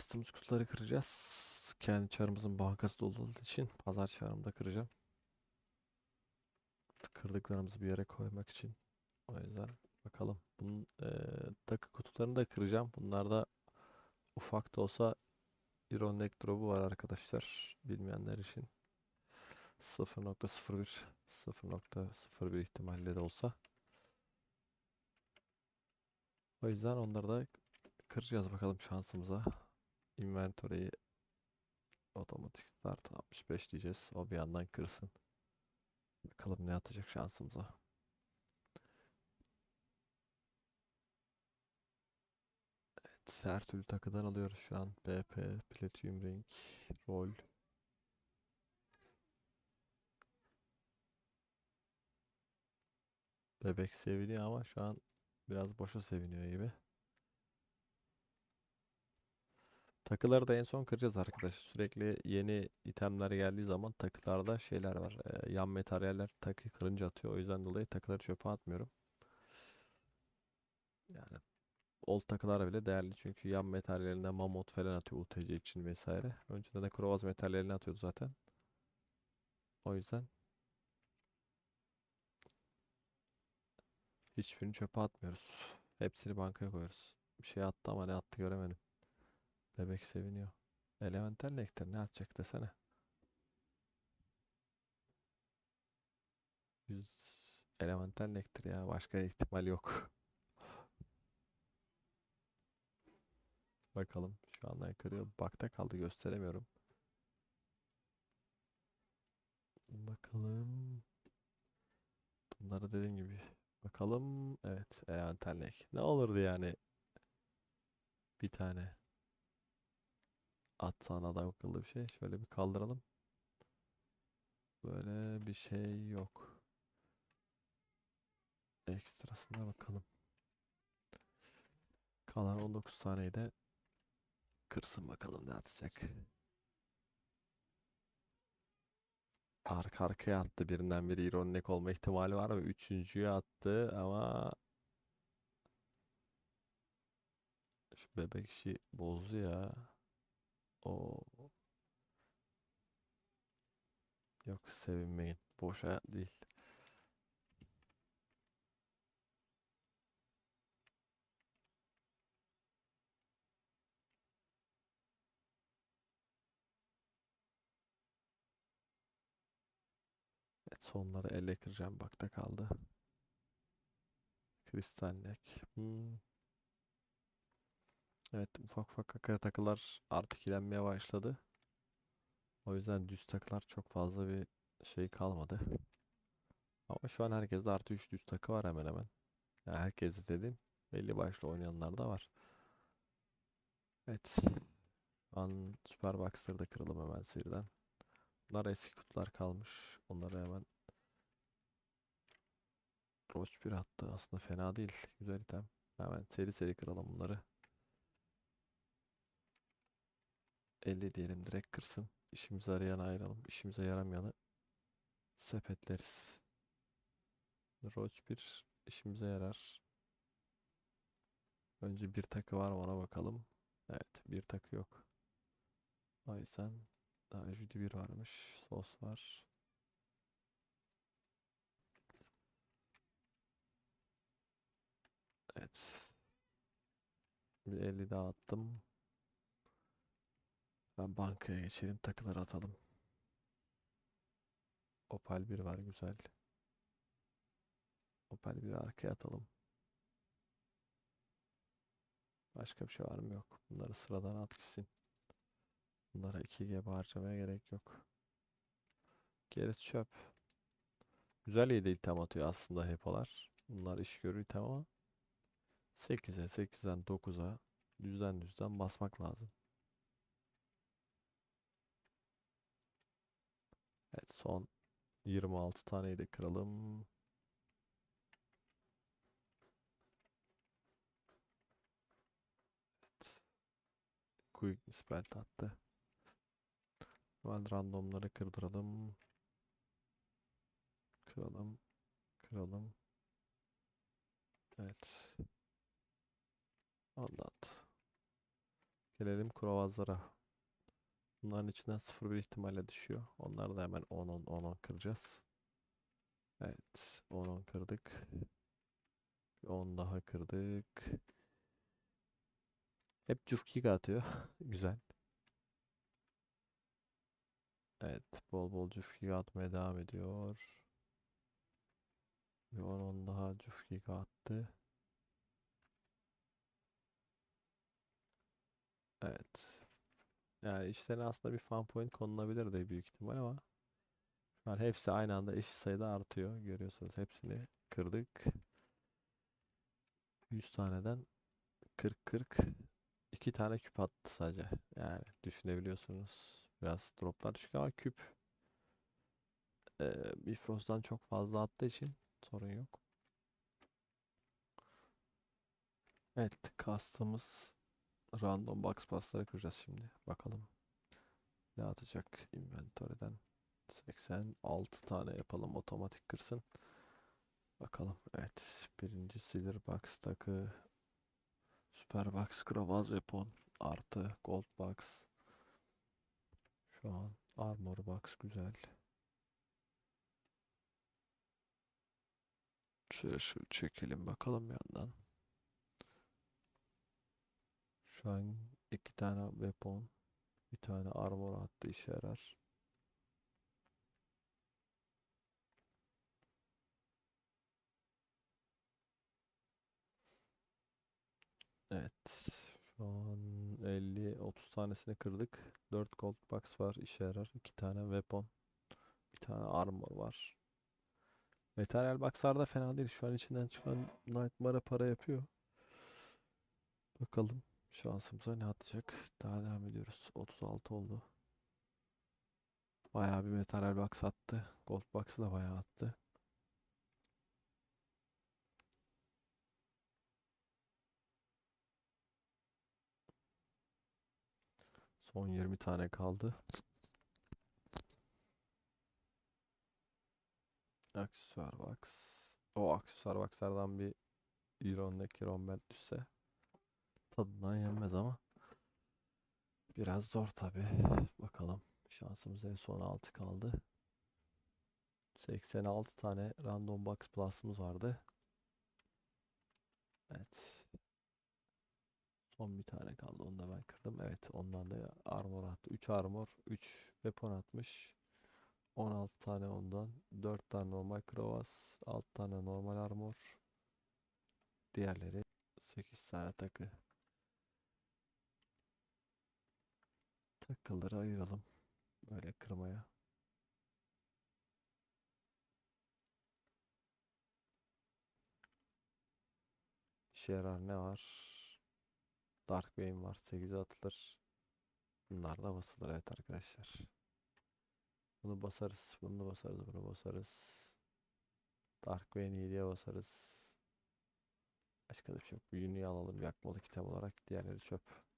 bastığımız kutuları kıracağız. Kendi çarımızın bankası dolu olduğu için pazar çarımda kıracağım. Kırdıklarımızı bir yere koymak için. O yüzden bakalım. Bunun eee takı kutularını da kıracağım. Bunlarda ufak da olsa Iron Neck drop'u var arkadaşlar. Bilmeyenler için. 0.01 0.01 ihtimalle de olsa. O yüzden onları da kıracağız bakalım şansımıza. Inventory'yi otomatik start 65 diyeceğiz. O bir yandan kırsın. Bakalım ne atacak şansımıza. Evet, her türlü takıdan alıyoruz şu an. BP, Platinum Ring, Roll. Bebek seviniyor ama şu an biraz boşa seviniyor gibi. Takıları da en son kıracağız arkadaşlar. Sürekli yeni itemler geldiği zaman takılarda şeyler var. Ee, yan materyaller takı kırınca atıyor. O yüzden dolayı takıları çöpe atmıyorum. Yani old takılar bile değerli çünkü yan materyalinden mamut falan atıyor UTC için vesaire. Önceden de krovaz materyalini atıyordu zaten. O yüzden hiçbirini çöpe atmıyoruz. Hepsini bankaya koyuyoruz. Bir şey attı ama ne attı göremedim. Bebek seviniyor. Elemental nektar ne atacak desene. Yüz elemental nektar ya başka ihtimal yok. Bakalım şu anda kırıyor. Bakta kaldı gösteremiyorum. Bakalım. Bunları dediğim gibi. Bakalım. Evet elemental. Ne olurdu yani? Bir tane. Atsan adam akıllı bir şey. Şöyle bir kaldıralım. Böyle bir şey yok. Ekstrasına bakalım. Kalan 19 taneyi de kırsın bakalım ne atacak. Arka arkaya attı. Birinden biri ironik olma ihtimali var ve üçüncüyü attı ama şu bebek işi bozdu ya. O yok sevinmeyin. Boşa değil. Evet sonları ele kıracağım. Bakta kaldı. Kristallek. Hmm. Evet ufak ufak kakara takılar artık ilenmeye başladı. O yüzden düz takılar çok fazla bir şey kalmadı. Ama şu an herkeste artı 3 düz takı var hemen hemen. Yani herkes dediğim belli başlı oynayanlar da var. Evet. Şu an Super Box'ları da kıralım hemen seriden. Bunlar eski kutular kalmış. Onları hemen Roach 1 attı. Aslında fena değil. Güzel item. Hemen seri seri kıralım bunları. 50 diyelim direkt kırsın. İşimize arayan ayıralım. İşimize yaramayanı sepetleriz. Roach 1 işimize yarar. Önce bir takı var mı ona bakalım. Evet bir takı yok. Yüzden daha Judy 1 varmış. Sos var. Evet. Bir 50 daha attım. Ben bankaya geçelim. Takıları atalım. Opal 1 var güzel. Opal 1'i arkaya atalım. Başka bir şey var mı? Yok. Bunları sıradan at gitsin. Bunlara 2 GB harcamaya gerek yok. Gerisi çöp. Güzel iyi de item atıyor aslında hepolar. Bunlar iş görür item ama 8'e 8'den 9'a düzden düzden basmak lazım. Evet son 26 taneyi de kıralım. Evet. Quick spell attı. Ben randomları kırdıralım. Kıralım. Kıralım. Evet. Anlat. Gelelim kurovazlara. Bunların içinden 0-1 ihtimalle düşüyor. Onları da hemen 10-10 10-10 kıracağız. Evet 10-10 kırdık. Bir 10 daha kırdık. Hep cufkiga atıyor. Güzel. Evet bol bol cufkiga atmaya devam ediyor. Bir 10-10 daha cufkiga attı. Evet. Yani işlerine aslında bir fan point konulabilir de büyük ihtimal ama şu an hepsi aynı anda eşit sayıda artıyor. Görüyorsunuz hepsini kırdık. 100 taneden 40 40 2 tane küp attı sadece. Yani düşünebiliyorsunuz. Biraz droplar düşük ama küp eee Bifrost'tan çok fazla attığı için sorun yok. Evet, kastımız random box pass'ları kıracağız şimdi. Bakalım. Ne atacak inventory'den? 86 tane yapalım otomatik kırsın. Bakalım. Evet. Birinci Silver Box takı. Super Box Krovaz Weapon artı Gold Box. Şu an Armor Box güzel. Şöyle şu çekelim bakalım yandan. Şu an iki tane weapon, bir tane armor attı işe yarar. Evet. Şu an 50 30 tanesini kırdık. 4 gold box var işe yarar. 2 tane weapon, bir tane armor var. Materyal box'lar da fena değil. Şu an içinden çıkan Nightmare'a para yapıyor. Bakalım şansımıza ne atacak. Daha devam ediyoruz. 36 oldu. Bayağı bir materyal box attı. Gold box'ı da bayağı attı. Son 20 tane kaldı. Aksesuar box. O aksesuar box'lardan bir Iron Neck, Iron düşse tadından yenmez ama biraz zor tabi. Bakalım şansımız en son 6 kaldı. 86 tane random box plus'ımız vardı. Evet. Son bir tane kaldı. Onu da ben kırdım. Evet, ondan da armor attı. 3 armor, 3 weapon atmış. 16 tane ondan, 4 tane normal krovas, 6 tane normal armor. Diğerleri 8 tane takı. Takıları ayıralım. Böyle kırmaya. İşe yarar ne var? Dark Bane var. 8'e atılır. Bunlar da basılır evet arkadaşlar. Bunu basarız. Bunu basarız. Bunu basarız. Dark Bane 7'ye basarız. Başka da bir şey yok. Büyünü alalım yakmalı kitap olarak. Diğerleri çöp.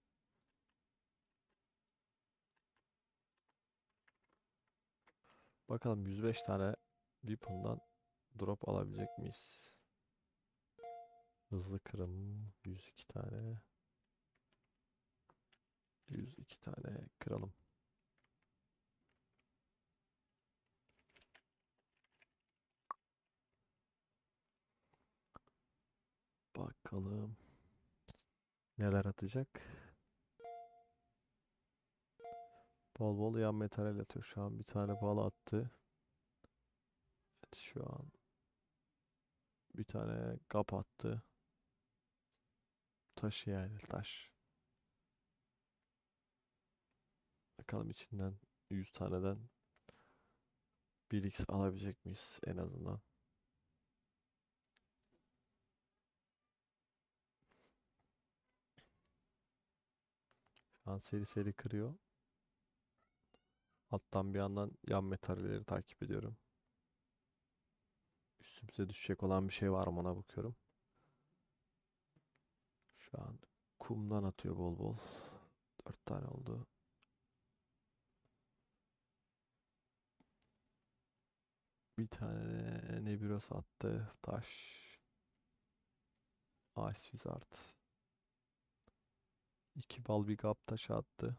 Bakalım 105 tane Weapon'dan drop alabilecek miyiz? Hızlı kırım 102 tane. 102 tane kıralım. Bakalım. Neler atacak? Bol bol yan metal atıyor. Şu an bir tane bal attı. Evet şu an bir tane kap attı. Taş yani taş. Bakalım içinden 100 taneden 1x alabilecek miyiz en azından? Şu an seri seri kırıyor. Alttan bir yandan yan metalleri takip ediyorum. Üstümüze düşecek olan bir şey var mı ona bakıyorum. Şu an kumdan atıyor bol bol. 4 tane oldu. Bir tane Nebiros attı. Taş. Ice Wizard. İki bal bir gap taşı attı.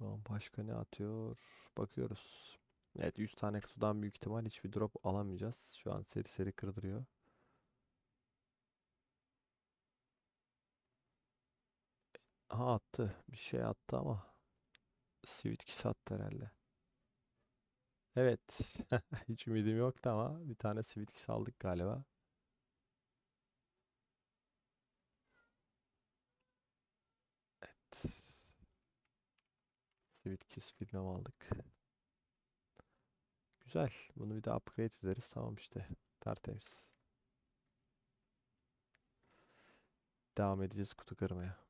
An başka ne atıyor? Bakıyoruz. Evet 100 tane kutudan büyük ihtimal hiçbir drop alamayacağız. Şu an seri seri kırdırıyor. Aha attı. Bir şey attı ama. Sweetkis attı herhalde. Evet. Hiç ümidim yoktu ama bir tane Sweetkis aldık galiba. Sweetkis filmem aldık. Güzel. Bunu bir de upgrade ederiz. Tamam işte. Tertemiz. Devam edeceğiz kutu kırmaya.